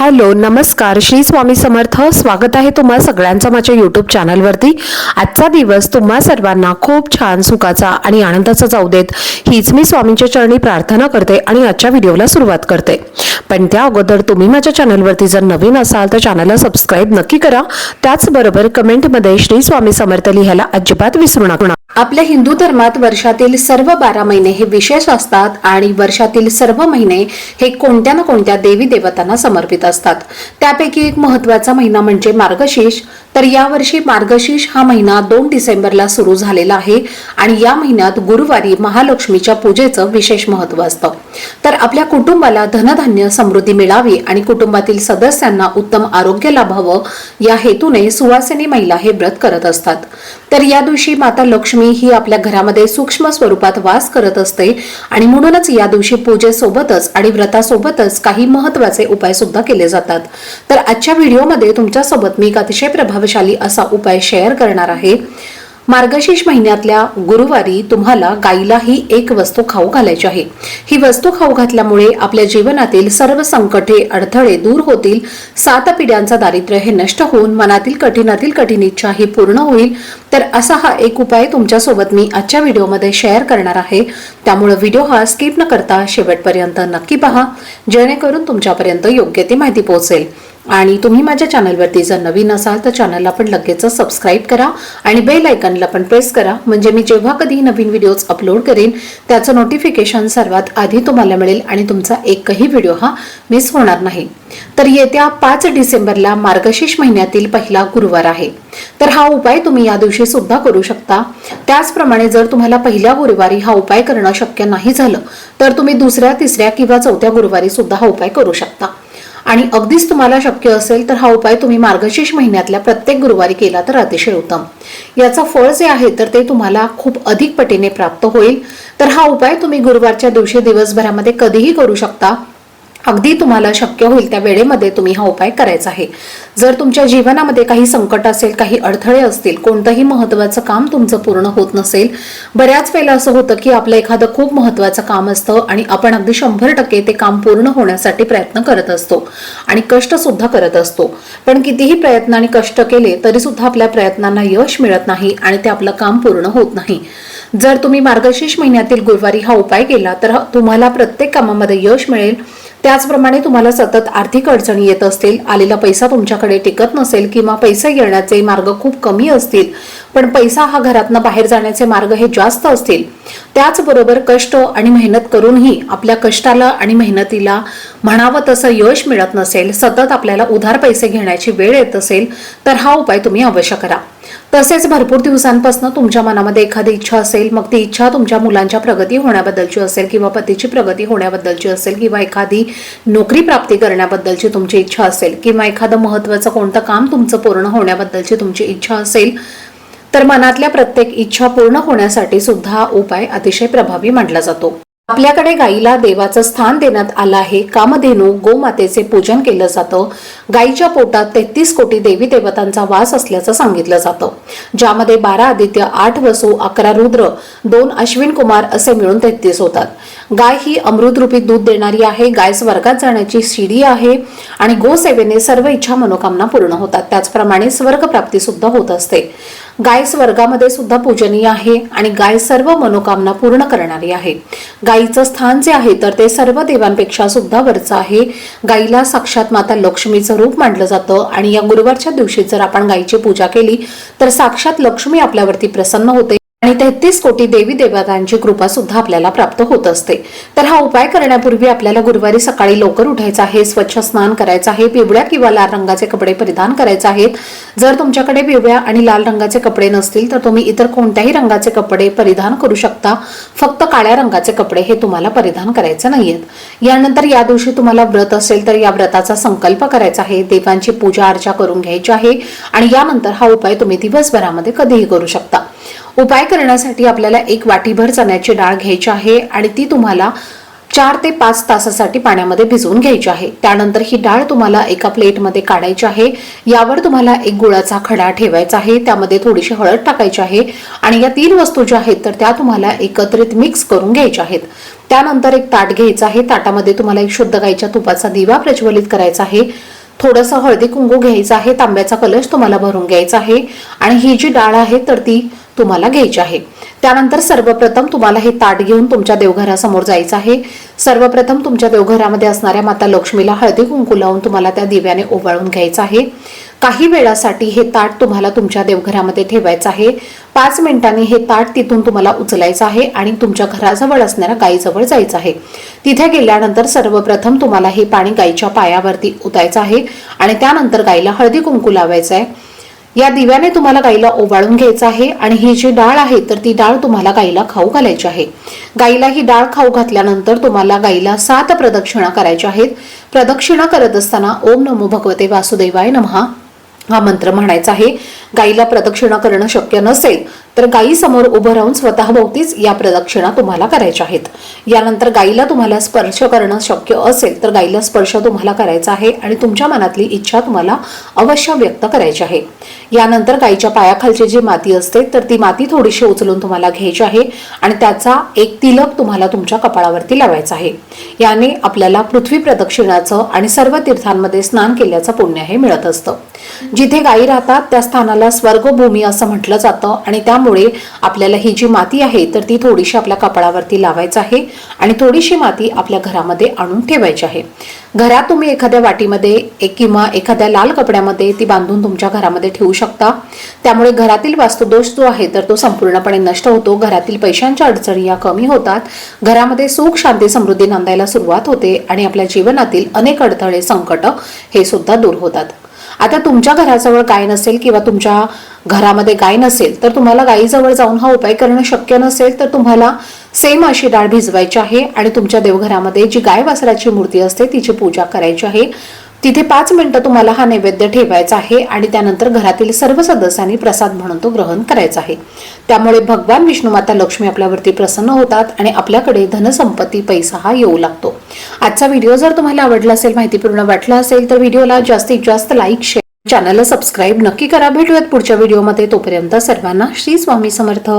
Hello नमस्कार. श्री स्वामी समर्थ. स्वागत आहे तुम्हा सगळ्यांचं माझ्या यूट्यूब चॅनलवरती आजचा दिवस तुम्हा सर्वांना खूप छान सुखाचा आणि आनंदाचा जाऊ देत. हीच मी स्वामींच्या चरणी प्रार्थना करते आणि आजच्या व्हिडिओला सुरुवात करते. पण त्या अगोदर तुम्ही माझ्या चॅनलवरती जर नवीन असाल तर चॅनलला सबस्क्राईब नक्की करा. त्याचबरोबर कमेंटमध्ये श्री स्वामी समर्थ लिहायला अजिबात विसरू नका. आपल्या हिंदू धर्मात वर्षातील सर्व बारा महिने हे विशेष असतात आणि वर्षातील सर्व महिने हे कोणत्या ना कोणत्या देवी देवतांना समर्पित असतात. त्यापैकी एक महत्त्वाचा महिना म्हणजे मार्गशीर्ष. तर यावर्षी मार्गशीर्ष हा महिना दोन डिसेंबरला सुरू झालेला आहे आणि या महिन्यात गुरुवारी महालक्ष्मीच्या पूजेचं विशेष महत्त्व असतं. तर आपल्या कुटुंबाला धनधान्य समृद्धी मिळावी आणि कुटुंबातील सदस्यांना उत्तम आरोग्य लाभावं या हेतूने सुवासिनी महिला हे व्रत करत असतात. तर या दिवशी माता लक्ष्मी ही आपल्या घरामध्ये सूक्ष्म स्वरूपात वास करत असते आणि म्हणूनच या दिवशी पूजेसोबतच आणि व्रतासोबतच काही महत्त्वाचे उपाय सुद्धा केले जातात. तर आजच्या व्हिडिओमध्ये तुमच्यासोबत मी एक अतिशय प्रभावशाली असा उपाय शेअर करणार आहे. मार्गशीर्ष महिन्यातल्या गुरुवारी तुम्हाला गाईला ही एक वस्तू खाऊ घालायची आहे. ही वस्तू खाऊ घातल्यामुळे आपल्या जीवनातील सर्व संकटे अडथळे दूर होतील. सात पिढ्यांचा दारिद्र्य हे नष्ट होऊन मनातील कठीणातील कठीण इच्छा ही पूर्ण होईल. तर असा हा एक उपाय तुमच्यासोबत मी आजच्या व्हिडिओमध्ये शेअर करणार आहे. त्यामुळे व्हिडिओ हा स्किप न करता शेवटपर्यंत नक्की पहा. जेणेकरून तुमच्यापर्यंत योग्य ती माहिती पोहोचेल. आणि तुम्ही माझ्या चॅनलवरती जर नवीन असाल तर चॅनलला पण लगेच सबस्क्राईब करा आणि बेल आयकनला पण प्रेस करा. म्हणजे मी जेव्हा कधी नवीन व्हिडिओज अपलोड करेन त्याचं नोटिफिकेशन सर्वात आधी तुम्हाला मिळेल आणि तुमचा एकही व्हिडिओ हा मिस होणार नाही. तर येत्या पाच डिसेंबरला मार्गशीर्ष महिन्यातील पहिला गुरुवार आहे. तर हा उपाय तुम्ही या दिवशी सुद्धा करू शकता. त्याचप्रमाणे जर तुम्हाला पहिल्या गुरुवारी हा उपाय करणं शक्य नाही झालं तर तुम्ही दुसऱ्या तिसऱ्या किंवा चौथ्या गुरुवारी सुद्धा हा उपाय करू शकता. आणि अगदीच तुम्हाला शक्य असेल तर हा उपाय तुम्ही मार्गशीर्ष महिन्यातल्या प्रत्येक गुरुवारी केला तर अतिशय उत्तम. याचं फळ जे आहे तर ते तुम्हाला खूप अधिक पटीने प्राप्त होईल. तर हा उपाय तुम्ही गुरुवारच्या दिवशी दिवसभरामध्ये कधीही करू शकता. अगदी तुम्हाला शक्य होईल त्या वेळेमध्ये तुम्ही हा उपाय करायचा आहे. जर तुमच्या जीवनामध्ये काही संकट असेल काही अडथळे असतील कोणतंही महत्वाचं काम तुमचं पूर्ण होत नसेल बऱ्याच वेळेला असं होतं की आपलं एखादं खूप महत्वाचं काम असतं आणि आपण अगदी शंभर टक्के ते काम पूर्ण होण्यासाठी प्रयत्न करत असतो आणि कष्ट सुद्धा करत असतो. पण कितीही प्रयत्न आणि कष्ट केले तरी सुद्धा आपल्या प्रयत्नांना यश मिळत नाही आणि ते आपलं काम पूर्ण होत नाही. जर तुम्ही मार्गशीर्ष महिन्यातील गुरुवारी हा उपाय केला तर तुम्हाला प्रत्येक कामामध्ये यश मिळेल. त्याचप्रमाणे तुम्हाला सतत आर्थिक अडचणी येत असतील आलेला पैसा तुमच्याकडे टिकत नसेल किंवा पैसे येण्याचे मार्ग खूप कमी असतील पण पैसा हा घरातनं बाहेर जाण्याचे मार्ग हे जास्त असतील. त्याचबरोबर कष्ट आणि मेहनत करूनही आपल्या कष्टाला आणि मेहनतीला म्हणावं तसं यश मिळत नसेल सतत आपल्याला उधार पैसे घेण्याची वेळ येत असेल तर हा उपाय तुम्ही अवश्य करा. तसेच भरपूर दिवसांपासून तुमच्या मनामध्ये एखादी इच्छा असेल मग ती इच्छा तुमच्या मुलांच्या प्रगती होण्याबद्दलची असेल किंवा पतीची प्रगती होण्याबद्दलची असेल किंवा एखादी नोकरी प्राप्ती करण्याबद्दलची तुमची इच्छा असेल किंवा एखादं महत्वाचं कोणतं काम तुमचं पूर्ण होण्याबद्दलची तुमची इच्छा असेल तर मनातल्या प्रत्येक इच्छा पूर्ण होण्यासाठी सुद्धा हा उपाय अतिशय प्रभावी मानला जातो. आपल्याकडे गाईला देवाचं स्थान देण्यात आलं आहे. कामधेनू गोमातेचे पूजन केलं जातं. गाईच्या पोटात तेहतीस कोटी देवी देवतांचा वास असल्याचं सांगितलं जातं. ज्यामध्ये बारा आदित्य आठ वसू अकरा रुद्र दोन अश्विन कुमार असे मिळून तेहतीस होतात. गाय ही अमृतरूपी दूध देणारी आहे. गाय स्वर्गात जाण्याची शिडी आहे आणि गोसेवेने सर्व इच्छा मनोकामना पूर्ण होतात. त्याचप्रमाणे स्वर्ग प्राप्ती सुद्धा होत असते. गाय स्वर्गामध्ये सुद्धा पूजनीय आहे आणि गाय सर्व मनोकामना पूर्ण करणारी आहे. गायीचं स्थान जे आहे तर ते सर्व देवांपेक्षा सुद्धा वरचं आहे. गायीला साक्षात माता लक्ष्मीचं रूप मानलं जातं आणि या गुरुवारच्या दिवशी जर आपण गायीची पूजा केली तर साक्षात लक्ष्मी आपल्यावरती प्रसन्न होते. आणि तेहतीस कोटी देवी देवतांची कृपा सुद्धा आपल्याला प्राप्त होत असते. तर हा उपाय करण्यापूर्वी आपल्याला गुरुवारी सकाळी लवकर उठायचं आहे स्वच्छ स्नान करायचं आहे पिवळ्या किंवा लाल रंगाचे कपडे परिधान करायचे आहेत. जर तुमच्याकडे पिवळ्या आणि लाल रंगाचे कपडे नसतील तर तुम्ही इतर कोणत्याही रंगाचे कपडे परिधान करू शकता. फक्त काळ्या रंगाचे कपडे हे तुम्हाला परिधान करायचे नाहीयेत. यानंतर या दिवशी तुम्हाला व्रत असेल तर या व्रताचा संकल्प करायचा आहे. देवांची पूजा अर्चा करून घ्यायची आहे. आणि यानंतर हा उपाय तुम्ही दिवसभरामध्ये कधीही करू शकता. उपाय करण्यासाठी आपल्याला एक वाटीभर चण्याची डाळ घ्यायची आहे आणि ती तुम्हाला चार ते पाच तासासाठी पाण्यामध्ये भिजवून घ्यायची आहे. त्यानंतर ही डाळ तुम्हाला एका प्लेटमध्ये काढायची आहे. यावर तुम्हाला एक गुळाचा खडा ठेवायचा आहे. त्यामध्ये थोडीशी हळद टाकायची आहे आणि या तीन वस्तू ज्या आहेत तर त्या तुम्हाला एकत्रित मिक्स करून घ्यायच्या आहेत. त्यानंतर एक ताट घ्यायचं आहे. ताटामध्ये तुम्हाला एक शुद्ध गाईच्या तुपाचा दिवा प्रज्वलित करायचा आहे. थोडंसं हळदी कुंकू घ्यायचं आहे तांब्याचा कलश तुम्हाला भरून घ्यायचा आहे आणि ही जी डाळ आहे तर ती तुम्हाला घ्यायची आहे. त्यानंतर सर्वप्रथम तुम्हाला हे ताट घेऊन तुमच्या देवघरासमोर जायचं आहे. सर्वप्रथम तुमच्या देवघरामध्ये असणाऱ्या माता लक्ष्मीला हळदी कुंकू लावून तुम्हाला त्या दिव्याने ओवाळून घ्यायचं आहे. काही वेळासाठी हे ताट तुम्हाला तुमच्या देवघरामध्ये ठेवायचं आहे. पाच मिनिटांनी हे ताट तिथून तुम्हाला उचलायचं आहे आणि तुमच्या घराजवळ असणाऱ्या गायीजवळ जायचं आहे. तिथे गेल्यानंतर सर्वप्रथम तुम्हाला हे पाणी गायीच्या पायावरती ओतायचं आहे आणि त्यानंतर गायीला हळदी कुंकू लावायचं आहे. या दिव्याने तुम्हाला गाईला ओवाळून घ्यायचं आहे आणि ही जी डाळ आहे तर ती डाळ तुम्हाला गाईला खाऊ घालायची आहे. गाईला ही डाळ खाऊ घातल्यानंतर तुम्हाला गाईला सात प्रदक्षिणा करायच्या आहेत. प्रदक्षिणा करत असताना ओम नमो भगवते वासुदेवाय नमहा. हा मंत्र म्हणायचा आहे. गाईला प्रदक्षिणा करणं शक्य नसेल तर गाई समोर उभं राहून स्वतःभोवतीच या प्रदक्षिणा तुम्हाला करायच्या आहेत. यानंतर गाईला तुम्हाला स्पर्श करणं शक्य असेल तर गाईला स्पर्श तुम्हाला करायचा आहे आणि तुमच्या मनातली इच्छा तुम्हाला अवश्य व्यक्त करायची आहे. यानंतर गाईच्या पायाखालची जी माती असते तर ती माती थोडीशी उचलून तुम्हाला घ्यायची आहे आणि त्याचा एक तिलक तुम्हाला तुमच्या कपाळावरती लावायचा आहे. याने आपल्याला पृथ्वी प्रदक्षिणाचं आणि सर्व तीर्थांमध्ये स्नान केल्याचं पुण्य हे मिळत असतं. जिथे गायी राहतात त्या स्थानाला स्वर्गभूमी असं म्हटलं जातं आणि त्या त्यामुळे आपल्याला ही जी माती आहे तर ती थोडीशी आपल्या कपाळावरती लावायचं आहे आणि थोडीशी माती आपल्या घरामध्ये आणून ठेवायची आहे. घरात तुम्ही एखाद्या वाटीमध्ये एक किंवा एखाद्या लाल कपड्यामध्ये ती बांधून तुमच्या घरामध्ये ठेवू शकता. त्यामुळे घरातील वास्तुदोष जो आहे तर तो संपूर्णपणे नष्ट होतो. घरातील पैशांच्या अडचणी या कमी होतात. घरामध्ये सुख शांती समृद्धी नांदायला सुरुवात होते आणि आपल्या जीवनातील अनेक अडथळे संकट हे सुद्धा दूर होतात. आता तुमच्या घराजवळ गाय नसेल किंवा तुमच्या घरामध्ये गाय नसेल तर तुम्हाला गायीजवळ जाऊन हा उपाय करणं शक्य नसेल तर तुम्हाला सेम अशी डाळ भिजवायची आहे आणि तुमच्या देवघरामध्ये जी गाय वासराची मूर्ती असते तिची पूजा करायची आहे. तिथे पाच मिनिटं तुम्हाला हा नैवेद्य ठेवायचा आहे आणि त्यानंतर घरातील सर्व सदस्यांनी प्रसाद म्हणून तो ग्रहण करायचा आहे. त्यामुळे भगवान विष्णू माता लक्ष्मी आपल्यावरती प्रसन्न होतात आणि आपल्याकडे धनसंपत्ती पैसा हा येऊ लागतो. आजचा व्हिडिओ जर तुम्हाला आवडला असेल माहितीपूर्ण वाटला असेल तर व्हिडिओला जास्तीत जास्त लाईक शेअर चॅनलला सबस्क्राईब नक्की करा. भेटूयात पुढच्या व्हिडिओमध्ये. तोपर्यंत सर्वांना श्री स्वामी समर्थ.